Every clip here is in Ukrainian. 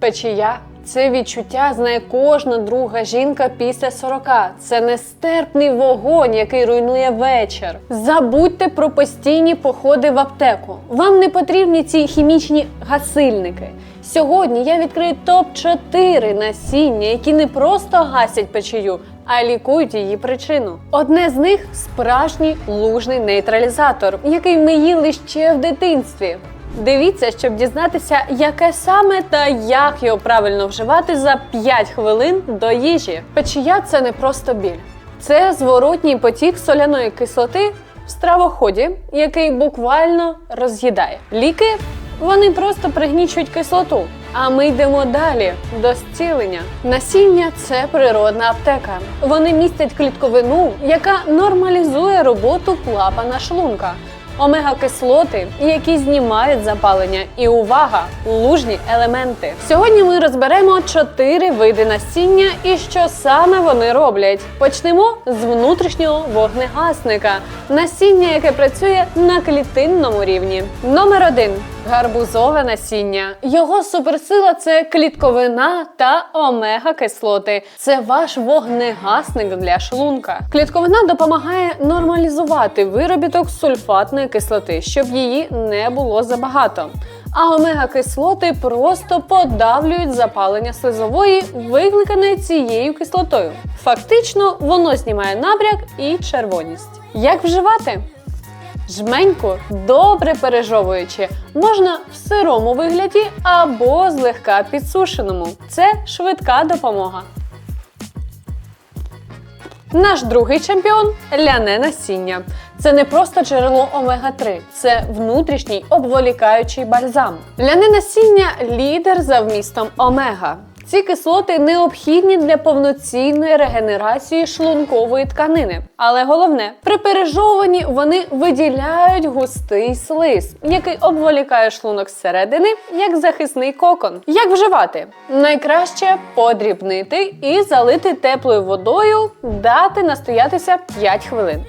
Печія це відчуття знає кожна друга жінка після 40. Це нестерпний вогонь, який руйнує вечір. Забудьте про постійні походи в аптеку. Вам не потрібні ці хімічні гасильники. Сьогодні я відкрию топ-4 насіння, які не просто гасять печію, а лікують її причину. Одне з них справжній лужний нейтралізатор, який ми їли ще в дитинстві. Дивіться, щоб дізнатися, яке саме та як його правильно вживати за 5 хвилин до їжі. Печія це не просто біль, це зворотній потік соляної кислоти в стравоході, який буквально роз'їдає. Ліки вони просто пригнічують кислоту. А ми йдемо далі до зцілення. Насіння це природна аптека. Вони містять клітковину, яка нормалізує роботу клапана шлунка омега-кислоти, які знімають запалення. І увага! лужні елементи. Сьогодні ми розберемо чотири види насіння і що саме вони роблять. Почнемо з внутрішнього вогнегасника, насіння, яке працює на клітинному рівні. Номер один. Гарбузове насіння. Його суперсила це клітковина та омега-кислоти. Це ваш вогнегасник для шлунка. Клітковина допомагає нормалізувати виробіток сульфатної кислоти, щоб її не було забагато. А омега-кислоти просто подавлюють запалення слизової, викликане цією кислотою. Фактично, воно знімає набряк і червоність. Як вживати? Жменьку добре пережовуючи, можна в сирому вигляді або злегка підсушеному. Це швидка допомога. Наш другий чемпіон ляне насіння. Це не просто джерело омега-3, це внутрішній обволікаючий бальзам. Ляне насіння лідер за вмістом омега. Ці кислоти необхідні для повноцінної регенерації шлункової тканини. Але головне, при пережовуванні вони виділяють густий слиз, який обволікає шлунок зсередини як захисний кокон. Як вживати? Найкраще подрібнити і залити теплою водою, дати настоятися 5 хвилин.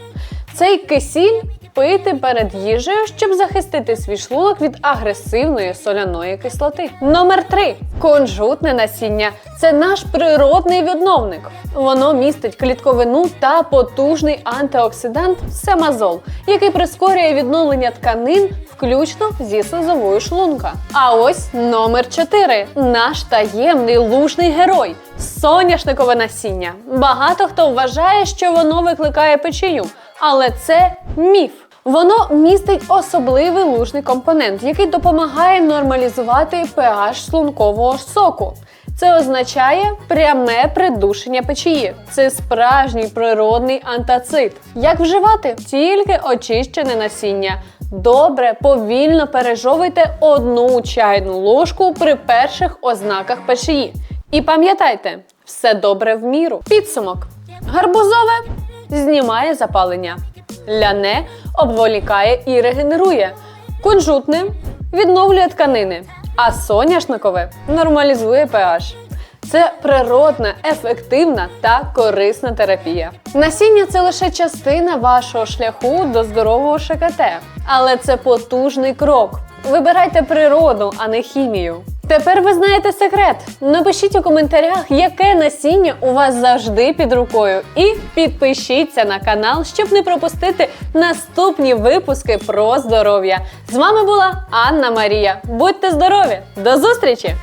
Цей кисіль пити перед їжею, щоб захистити свій шлунок від агресивної соляної кислоти. Номер 3. Кунжутне насіння це наш природний відновник. Воно містить клітковину та потужний антиоксидант семазол, який прискорює відновлення тканин, включно зі слизовою шлунка. А ось номер 4. Наш таємний лужний герой соняшникове насіння. Багато хто вважає, що воно викликає печію, але це міф. Воно містить особливий лужний компонент, який допомагає нормалізувати pH шлункового соку. Це означає пряме придушення печії. Це справжній природний антацид. Як вживати? Тільки очищене насіння. Добре, повільно пережовуйте одну чайну ложку при перших ознаках печії. І пам'ятайте, все добре в міру. Підсумок. Гарбузове знімає запалення. Ляне обволікає і регенерує. Кунжутне відновлює тканини, а соняшникове нормалізує pH. Це природна, ефективна та корисна терапія. Насіння це лише частина вашого шляху до здорового ШКТ, але це потужний крок. Вибирайте природу, а не хімію. Тепер ви знаєте секрет. Напишіть у коментарях, яке насіння у вас завжди під рукою. І підпишіться на канал, щоб не пропустити наступні випуски про здоров'я. З вами була Анна Марія. Будьте здорові! До зустрічі!